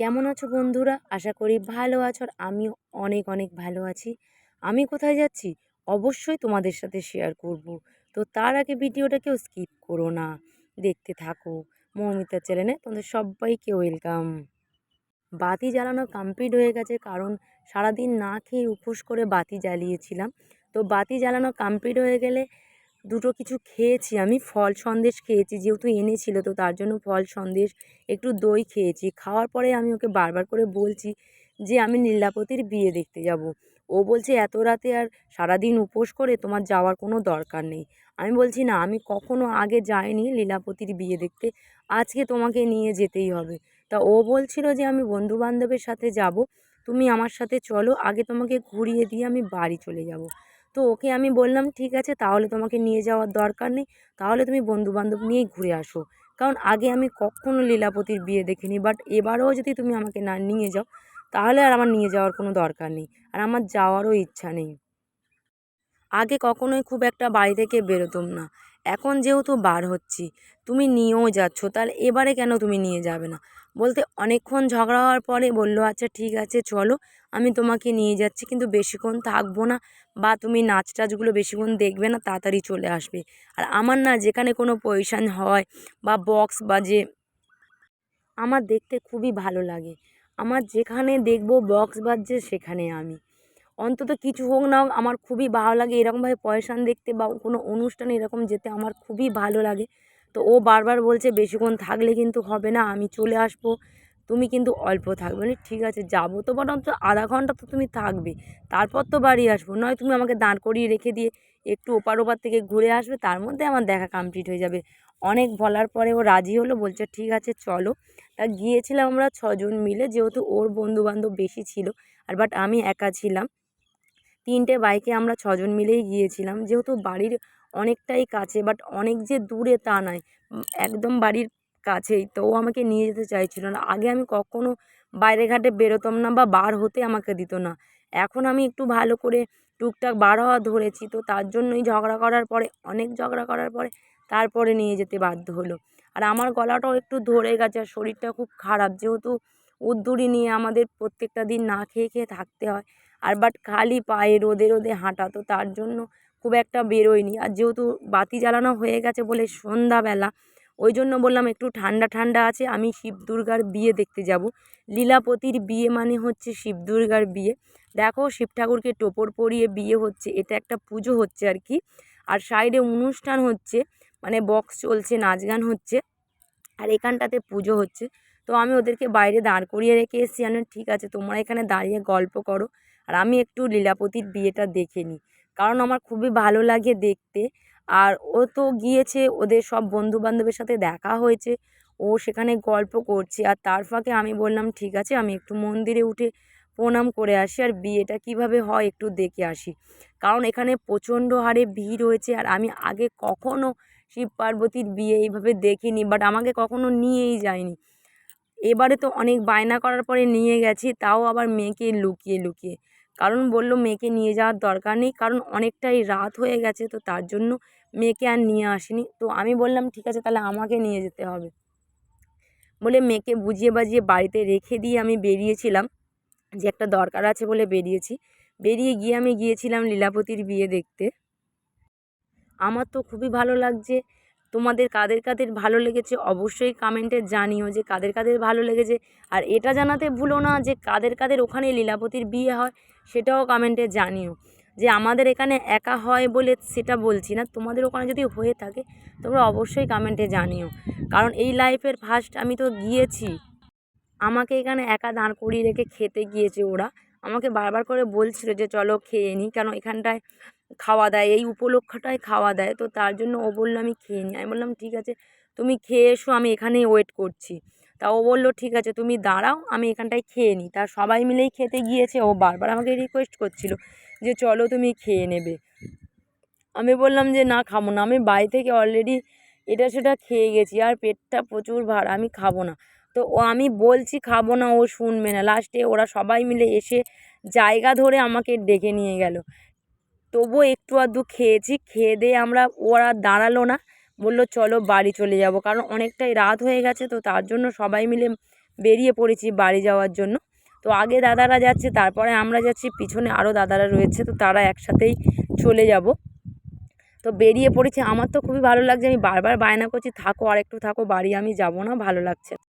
কেমন আছো বন্ধুরা? আশা করি ভালো আছো, আর আমিও অনেক অনেক ভালো আছি। আমি কোথায় যাচ্ছি? অবশ্যই তোমাদের সাথে শেয়ার করব। তো তার আগে ভিডিওটা কেউ স্কিপ করো না। দেখতে থাকো। মৌমিতা চ্যানেলে তোমাদের সবাইকে ওয়েলকাম বাতি জ্বালানো কমপ্লিট হয়ে গেছে, কারণ সারাদিন না খেয়ে উপোস করে বাতি জ্বালিয়েছিলাম। তো বাতি জ্বালানো কমপ্লিট হয়ে গেলে দুটো কিছু খেয়েছি, আমি ফল সন্দেশ খেয়েছি, যেহেতু এনেছিল তো তার জন্য ফল সন্দেশ, একটু দই খেয়েছি। খাওয়ার পরে আমি ওকে বারবার করে বলছি যে, আমি নীলাপতির বিয়ে দেখতে যাব। ও বলছে, এত রাতে আর সারাদিন উপোস করে তোমার যাওয়ার কোনো দরকার নেই। আমি বলছি, না, আমি কখনো আগে যাইনি লীলাপতির বিয়ে দেখতে, আজকে তোমাকে নিয়ে যেতেই হবে। তা ও বলছিল যে, আমি বন্ধু বান্ধবের সাথে যাব, তুমি আমার সাথে চলো, আগে তোমাকে ঘুরিয়ে দিয়ে আমি বাড়ি চলে যাব। তো ওকে আমি বললাম, ঠিক আছে, তাহলে তোমাকে নিয়ে যাওয়ার দরকার নেই। তাহলে তুমি বন্ধুবান্ধব নিয়েই ঘুরে আসো। কারণ আগে আমি কখনো লীলাপতির বিয়ে দেখিনি বাট এবারেও যদি তুমি আমাকে না নিয়ে যাও, তাহলে আর আমার নিয়ে যাওয়ার কোনো দরকার নেই। আর আমার যাওয়ারও ইচ্ছা নেই। আগে কখনোই খুব একটা বাড়ি থেকে বেরোতাম না। এখন যেহেতু বার হচ্ছি, তুমি নিয়েও যাচ্ছ, তাহলে এবারে কেন তুমি নিয়ে যাবে না? বলতে অনেকক্ষণ ঝগড়া হওয়ার পরে বলল আচ্ছা ঠিক আছে, চলো, আমি তোমাকে নিয়ে যাচ্ছি, কিন্তু বেশিক্ষণ থাকব না বা তুমি নাচ টাচগুলো বেশিক্ষণ দেখবে না, তাড়াতাড়ি চলে আসবে। আর আমার না যেখানে কোনো পজিশান হয় বা বক্স বাজে, আমার দেখতে খুবই ভালো লাগে। আমার যেখানে দেখব বক্স বাজছে সেখানে আমি। অন্তত কিছু হোক না হোক, আমার খুবই ভালো লাগে এরকমভাবে পয়সান দেখতে বা কোনো অনুষ্ঠানে এরকম যেতে আমার খুবই ভালো লাগে। তো ও বারবার বলছে, বেশিক্ষণ থাকলে কিন্তু হবে না, আমি চলে আসব। তুমি কিন্তু অল্প থাকবে। মানে ঠিক আছে, যাব তো বরং অন্তত আধা ঘণ্টা তো তুমি থাকবে। তারপর তো বাড়ি আসব। নয় তুমি আমাকে দাঁড় করিয়ে রেখে দিয়ে একটু ওপার ওপার থেকে ঘুরে আসবে, তার মধ্যে আমার দেখা কমপ্লিট হয়ে যাবে। অনেক বলার পরে ও রাজি হলো, বলছে, ঠিক আছে, চলো। তা গিয়েছিলাম আমরা ছজন মিলে, যেহেতু ওর বন্ধুবান্ধব বেশি ছিল, আর বাট আমি একা ছিলাম। তিনটে বাইকে আমরা ছজন মিলেই গিয়েছিলাম। যেহেতু বাড়ির অনেকটাই কাছে বাট অনেক যে দূরে তা নয়। একদম বাড়ির কাছেই। তো ও আমাকে নিয়ে যেতে চাইছিল না। আগে আমি কখনও বাইরে ঘাটে বেরোতাম না বা বার হতে আমাকে দিত না। এখন আমি একটু ভালো করে টুকটাক বার হওয়া ধরেছি। তো তার জন্যই ঝগড়া করার পরে, অনেক ঝগড়া করার পরে তারপরে নিয়ে যেতে বাধ্য হলো। আর আমার গলাটাও একটু ধরে গেছে আর শরীরটা খুব খারাপ। যেহেতু উদ্দুরি নিয়ে আমাদের প্রত্যেকটা দিন না খেয়ে খেয়ে থাকতে হয় আর বাট খালি পায়ে রোদে রোদে হাঁটা তো তার জন্য খুব একটা বেরোয়নি। আর যেহেতু বাতি জ্বালানো হয়ে গেছে বলে সন্ধ্যাবেলা, ওই জন্য বললাম একটু ঠান্ডা ঠান্ডা আছে, আমি শিব দুর্গার বিয়ে দেখতে যাব। লীলাপতির বিয়ে মানে হচ্ছে শিব দুর্গার বিয়ে। দেখো শিব ঠাকুরকে টোপর পরিয়ে বিয়ে হচ্ছে, এটা একটা পুজো হচ্ছে আর কি। আর সাইডে অনুষ্ঠান হচ্ছে মানে বক্স চলছে, নাচ গান হচ্ছে, আর এখানটাতে পুজো হচ্ছে। তো আমি ওদেরকে বাইরে দাঁড় করিয়ে রেখে এসেছি, আমি ঠিক আছে, তোমরা এখানে দাঁড়িয়ে গল্প করো। আর আমি একটু লীলাপতির বিয়েটা দেখে নিই। কারণ আমার খুবই ভালো লাগে দেখতে। আর ও তো গিয়েছে, ওদের সব বন্ধু বান্ধবের সাথে দেখা হয়েছে। ও সেখানে গল্প করছে। আর তার ফাঁকে আমি বললাম, ঠিক আছে, আমি একটু মন্দিরে উঠে প্রণাম করে আসি আর বিয়েটা কীভাবে হয় একটু দেখে আসি। কারণ এখানে প্রচণ্ড হারে ভিড় হয়েছে আর আমি আগে কখনও শিব পার্বতীর বিয়ে এইভাবে দেখিনি, বাট আমাকে কখনো নিয়েই যায়নি। এবারে তো অনেক বায়না করার পরে নিয়ে গেছি, তাও আবার মেয়েকে লুকিয়ে লুকিয়ে। কারণ বলল মেয়েকে নিয়ে যাওয়ার দরকার নেই। কারণ অনেকটাই রাত হয়ে গেছে তো তার জন্য মেয়েকে আর নিয়ে আসিনি। তো আমি বললাম, ঠিক আছে, তাহলে আমাকে নিয়ে যেতে হবে। বলে মেয়েকে বুঝিয়ে বাজিয়ে বাড়িতে রেখে দিয়ে আমি বেরিয়েছিলাম। যে একটা দরকার আছে বলে বেরিয়েছি। বেরিয়ে গিয়ে আমি গিয়েছিলাম লীলাপতির বিয়ে দেখতে। আমার তো খুবই ভালো লাগছে। তোমাদের কাদের কাদের ভালো লেগেছে অবশ্যই কমেন্টে জানিও যে কাদের কাদের ভালো লেগেছে। আর এটা জানাতে ভুলো না যে কাদের কাদের ওখানে লীলাপতির বিয়ে হয়। সেটাও কমেন্টে জানিও। যে আমাদের এখানে একা হয় বলে সেটা বলছি না। তোমাদের ওখানে যদি হয়ে থাকে, তোমরা অবশ্যই কমেন্টে জানিও। কারণ এই লাইফের ফার্স্ট আমি তো গিয়েছি। আমাকে এখানে একা দাঁড় করিয়ে রেখে খেতে গিয়েছে ওরা। আমাকে বারবার করে বলছিল যে, চলো খেয়ে নিই কেন এখানটায় খাওয়া দেয়, এই উপলক্ষটায় খাওয়া দেয়। তো তার জন্য ও বলল, আমি খেয়ে নিই আমি বললাম, ঠিক আছে, তুমি খেয়ে এসো, আমি এখানেই ওয়েট করছি। তা ও বলল, ঠিক আছে, তুমি দাঁড়াও, আমি এখানটায় খেয়ে নিই। তা সবাই মিলেই খেতে গিয়েছে। ও বারবার আমাকে রিকোয়েস্ট করছিল যে, চলো তুমি খেয়ে নেবে। আমি বললাম যে, না, খাব না। আমি বাড়ি থেকে অলরেডি এটা সেটা খেয়ে গেছি, আর পেটটা প্রচুর ভার, আমি খাব না। তো ও, আমি বলছি, খাব না, ও শুনবে না। লাস্টে ওরা সবাই মিলে এসে জায়গা ধরে আমাকে ডেকে নিয়ে গেল। তবুও একটু আধটু খেয়েছি, খেয়ে দিয়ে আমরা, ওরা দাঁড়াল না। বলল, চলো বাড়ি চলে যাব। কারণ অনেকটাই রাত হয়ে গেছে, তো তার জন্য সবাই মিলে বেরিয়ে পড়েছি বাড়ি যাওয়ার জন্য। তো আগে দাদারা যাচ্ছে, তারপরে আমরা যাচ্ছি, পিছনে আরও দাদারা রয়েছে, তো তারা একসাথেই চলে যাব। তো বেরিয়ে পড়েছি, আমার তো খুবই ভালো লাগছে, আমি বারবার বায়না করছি, থাকো আর একটু থাকো, বাড়ি আমি যাব না, ভালো লাগছে।